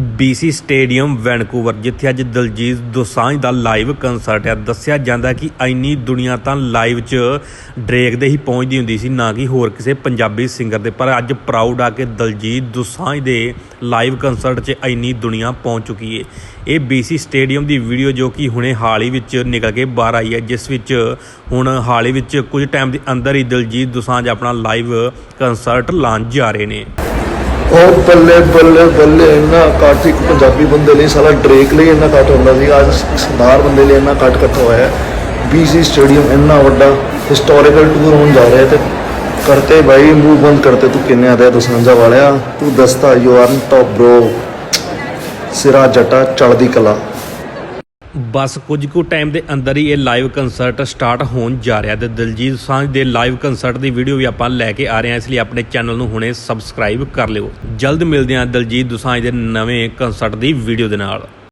BC stadium Vancouver, ਜਿੱਥੇ ਅੱਜ ਦਲਜੀਤ ਦੋਸਾਂਝ ਦਾ ਲਾਈਵ ਕਨਸਰਟ ਹੈ ਦੱਸਿਆ ਜਾਂਦਾ ਕਿ ਇੰਨੀ ਦੁਨੀਆ ਤਾਂ ਲਾਈਵ 'ਚ ਡਰੇਕ ਦੇ ਹੀ ਪਹੁੰਚਦੀ ਹੁੰਦੀ ਸੀ, ਨਾ ਕਿ ਹੋਰ ਕਿਸੇ ਪੰਜਾਬੀ ਸਿੰਗਰ ਦੇ। ਪਰ ਅੱਜ ਪ੍ਰਾਊਡ ਆ ਕੇ ਦਲਜੀਤ ਦੋਸਾਂਝ ਦੇ ਲਾਈਵ ਕਨਸਰਟ 'ਚ ਇੰਨੀ ਦੁਨੀਆ ਪਹੁੰਚ ਚੁੱਕੀ ਹੈ ਇਹ BC ਸਟੇਡੀਅਮ ਦੀ ਵੀਡੀਓ ਜੋ ਕਿ ਹੁਣੇ ਹਾਲ ਹੀ ਵਿੱਚ ਨਿਕਲ ਕੇ ਬਾਹਰ ਆਈ ਹੈ, ਜਿਸ ਵਿੱਚ ਹੁਣ ਹਾਲ ਹੀ ਵਿੱਚ ਕੁਝ ਟਾਈਮ ਦੇ ਅੰਦਰ ਹੀ ਦਲਜੀਤ ਦੋਸਾਂਝ ਆਪਣਾ ਲਾਈਵ ਕਨਸਰਟ ਲਾਉਣ ਜਾ ਰਹੇ ਨੇ। ਉਹ ਬੱਲੇ ਬੱਲੇ ਬੱਲੇ ਇੰਨਾ ਕੱਟ ਇੱਕ ਪੰਜਾਬੀ ਬੰਦੇ ਲਈ ਸਾਰਾ ਡਰੇਕ ਲਈ ਇੰਨਾ ਕੱਟ ਹੁੰਦਾ ਸੀ। ਅੱਜ ਸਰਦਾਰ ਬੰਦੇ ਲਈ ਇੰਨਾ ਕੱਟ ਇਕੱਠਾ ਹੋਇਆ ਹੈ। ਬੀਸੀ ਸਟੇਡੀਅਮ ਇੰਨਾ ਵੱਡਾ ਹਿਸਟੋਰੀਕਲ ਟੂਰ ਹੋਣ ਜਾ ਰਿਹਾ ਹੈ ਤੇ ਕਰਤੇ ਭਾਈ ਮੂੰਹ ਬੰਦ ਕਰਤੇ ਤੂੰ ਕਿੰਨੇ ਆਦਾ ਦਸਾਂਜਾ ਵਾਲਿਆ। ਤੂੰ ਦਸਤਾ ਯੂ ਆਰ ਟੌਪ ਬ੍ਰੋ ਸਿਰਾ ਜਟਾ ਚੜਦੀ ਕਲਾ। ਬਸ ਕੁਝ ਕੁ ਟਾਈਮ ਦੇ ਅੰਦਰ ਹੀ ਇਹ ਲਾਈਵ ਕੰਸਰਟ ਸਟਾਰਟ ਹੋਣ ਜਾ ਰਿਹਾ ਤੇ ਦਿਲਜੀਤ ਸਾਂਝ ਦੇ ਲਾਈਵ ਕੰਸਰਟ ਦੀ ਵੀਡੀਓ ਵੀ ਆਪਾਂ ਲੈ ਕੇ ਆ ਰਹੇ ਹਾਂ, ਇਸ ਲਈ ਆਪਣੇ ਚੈਨਲ ਨੂੰ ਹੁਣੇ ਸਬਸਕ੍ਰਾਈਬ ਕਰ ਲਿਓ। ਜਲਦ ਮਿਲਦੇ ਹਾਂ ਦਿਲਜੀਤ ਦੁਸਾਂਝ ਦੇ ਨਵੇਂ ਕੰਸਰਟ ਦੀ ਵੀਡੀਓ ਦੇ ਨਾਲ।